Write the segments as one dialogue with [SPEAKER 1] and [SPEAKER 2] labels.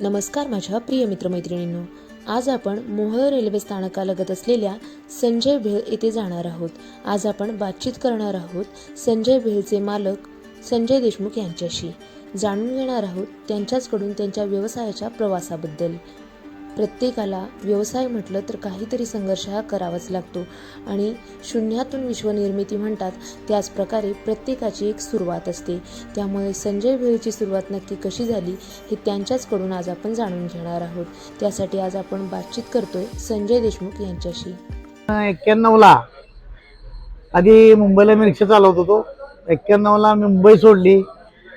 [SPEAKER 1] नमस्कार माझ्या प्रिय मित्रमैत्रिणींनो. आज आपण मोहळ रेल्वे स्थानकालगत असलेल्या संजय भेळ येथे जाणार आहोत. आज आपण बातचीत करणार आहोत संजय भेळचे मालक संजय देशमुख यांच्याशी. जाणून घेणार आहोत त्यांच्याचकडून त्यांच्या व्यवसायाच्या प्रवासाबद्दल. प्रत्येकाला व्यवसाय म्हटलं तर काहीतरी संघर्ष हा करावाच लागतो. आणि शून्यातून विश्वनिर्मिती म्हणतात त्याचप्रकारे प्रत्येकाची एक सुरुवात असते. त्यामुळे संजय भेळची सुरुवात नक्की कशी झाली हे त्यांच्याचकडून आज आपण जाणून घेणार आहोत. त्यासाठी आज आपण बातचीत करतोय संजय देशमुख यांच्याशी.
[SPEAKER 2] एक्क्याण्णवला. आधी मुंबईला मी रिक्षा चालवत होतो. एक्क्याण्णवला मुंबई सोडली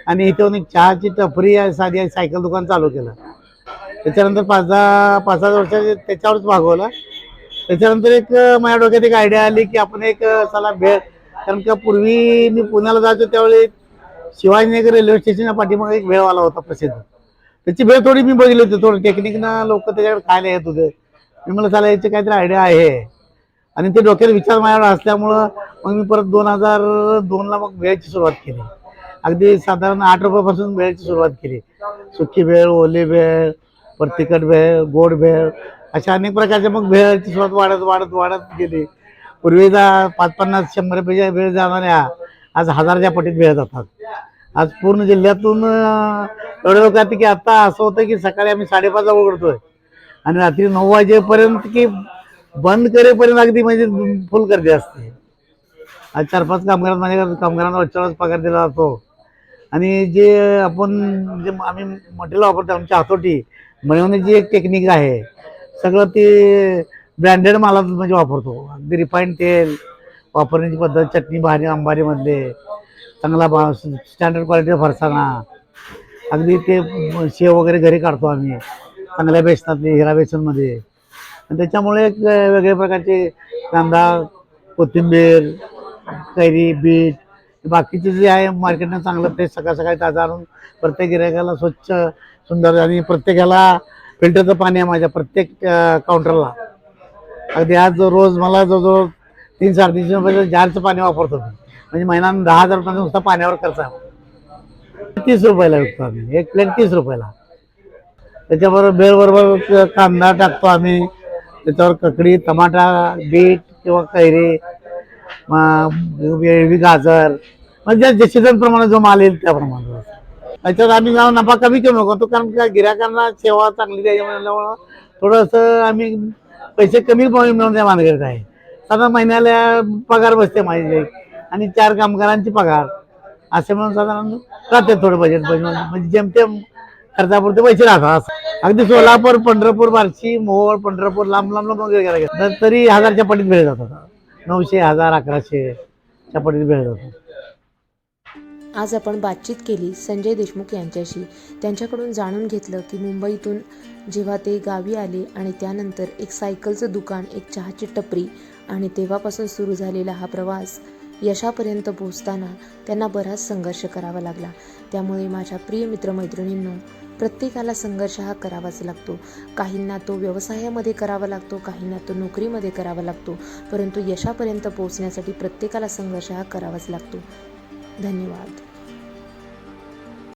[SPEAKER 2] आणि इथून एक चहाची टपरी आहे साधी सायकल दुकान चालू केलं. त्याच्यानंतर पाच दहा पाच सहा वर्ष त्याच्यावरच भागवला. त्याच्यानंतर एक माझ्या डोक्यात एक आयडिया आली की आपण एक चला भेळ कारण का पूर्वी मी पुण्याला जायचो त्यावेळी शिवाजीनगर रेल्वे स्टेशनच्या पाठीमागे एक भेळवाला होता प्रसिद्ध. त्याची भेळ थोडी मी बघितली होती थोडी टेक्निकनं लोक त्याच्याकडे खायला येत होते. मी मला चला याची काहीतरी आयडिया आहे. आणि ते डोक्यात विचार माझ्याकडे असल्यामुळं मग मी परत दोन हजार दोनला मग भेळची सुरुवात केली. अगदी साधारण आठ रुपयापासून भेळची सुरुवात केली. सुकी वेळ ओली भेळ पर तिखट भेळ गोड भेळ अशा अनेक प्रकारच्या मग भेळची सुरुवात वाढत वाढत वाढत गेली. पूर्वीचा पाच पन्नास शंभरपेक्षा भेळ जाणाऱ्या आज हजारच्या पटीत भेळ जातात. आज पूर्ण जिल्ह्यातून एवढं एवढे लोक आहेत की आता असं होतं की सकाळी आम्ही साडेपाचला उघडतोय. आणि रात्री नऊ वाजेपर्यंत की बंद करेपर्यंत अगदी म्हणजे फुल गर्दी असते. आज चार पाच कामगारांना माझ्या कामगारांना रोजच्या पगार दिला जातो. आणि जे आपण जे आम्ही मटेरियल वापरतो आमच्या हातोटी बनवण्याची एक टेक्निक आहे सगळं ते ब्रँडेड मालाच म्हणजे वापरतो. अगदी रिफाईंड तेल वापरण्याची पद्धत चटणी भारी अंबारीमधले चांगला बा स्टँडर्ड क्वालिटी फरसाणा. अगदी ते शेव वगैरे घरी काढतो आम्ही चांगल्या बेसनातले हिरा बेसनमध्ये. आणि त्याच्यामुळे एक वेगळ्या प्रकारचे कांदा कोथिंबीर कैरी बीट बाकीचे जे आहे मार्केटनं चांगलं फ्रेश सकाळ सकाळी ताजा आणून प्रत्येक गिरायकाला स्वच्छ सुंदर आणि प्रत्येकाला फिल्टरचं पाणी आहे माझ्या प्रत्येक काउंटरला अगदी आज रोज मला जवळजवळ तीन साडेतीनशे रुपयाचं जारचं पाणी वापरतो मी. म्हणजे महिना दहा हजार रुपयाचा नुसता पाण्यावर खर्च आहे तीस रुपयाला विकतो आम्ही. एक प्लेट तीस रुपयाला. त्याच्याबरोबर बेळबरोबर कांदा टाकतो आम्ही. त्याच्यावर ककडी टमाटा बीट किंवा कैरी वेळवी गाजर. म्हणजे जे प्रमाणे जो माल येईल त्याप्रमाणे. त्याच्यात आम्ही जाऊन नफा कमी कमी करतो कारण का गिरायकांना सेवा चांगली द्यायची म्हणल्यामुळं थोडंसं आम्ही पैसे कमी मिळून त्या मानगडीत आहे. साधारण महिन्याला पगार बसते माझी. आणि चार कामगारांची पगार. असे म्हणून साधारण राहते थोडं बजेट म्हणजे जेमतेम खर्चापुरते पैसे राहतात अगदी सोलापूर पंढरपूर बार्शी मोहोळ पंढरपूर लांब लांब लांब वगैरे तरी हजारच्या पटीत भेळ जातात नऊशे हजार अकराशे च्या पटीत भेळ
[SPEAKER 1] आज आपण बातचीत केली संजय देशमुख यांच्याशी. त्यांच्याकडून जाणून घेतलं की मुंबईतून जेव्हा ते गावी आले आणि त्यानंतर एक सायकलचं दुकान एक चहाची टपरी आणि तेव्हापासून सुरू झालेला हा प्रवास यशापर्यंत पोहोचताना त्यांना बराच संघर्ष करावा लागला. त्यामुळे माझ्या प्रिय मित्रमैत्रिणींनो प्रत्येकाला संघर्ष हा करावाच लागतो. काहींना तो व्यवसायामध्ये करावा लागतो काहींना तो नोकरीमध्ये करावा लागतो परंतु यशापर्यंत पोहोचण्यासाठी प्रत्येकाला संघर्ष हा करावाच लागतो. धन्यवाद.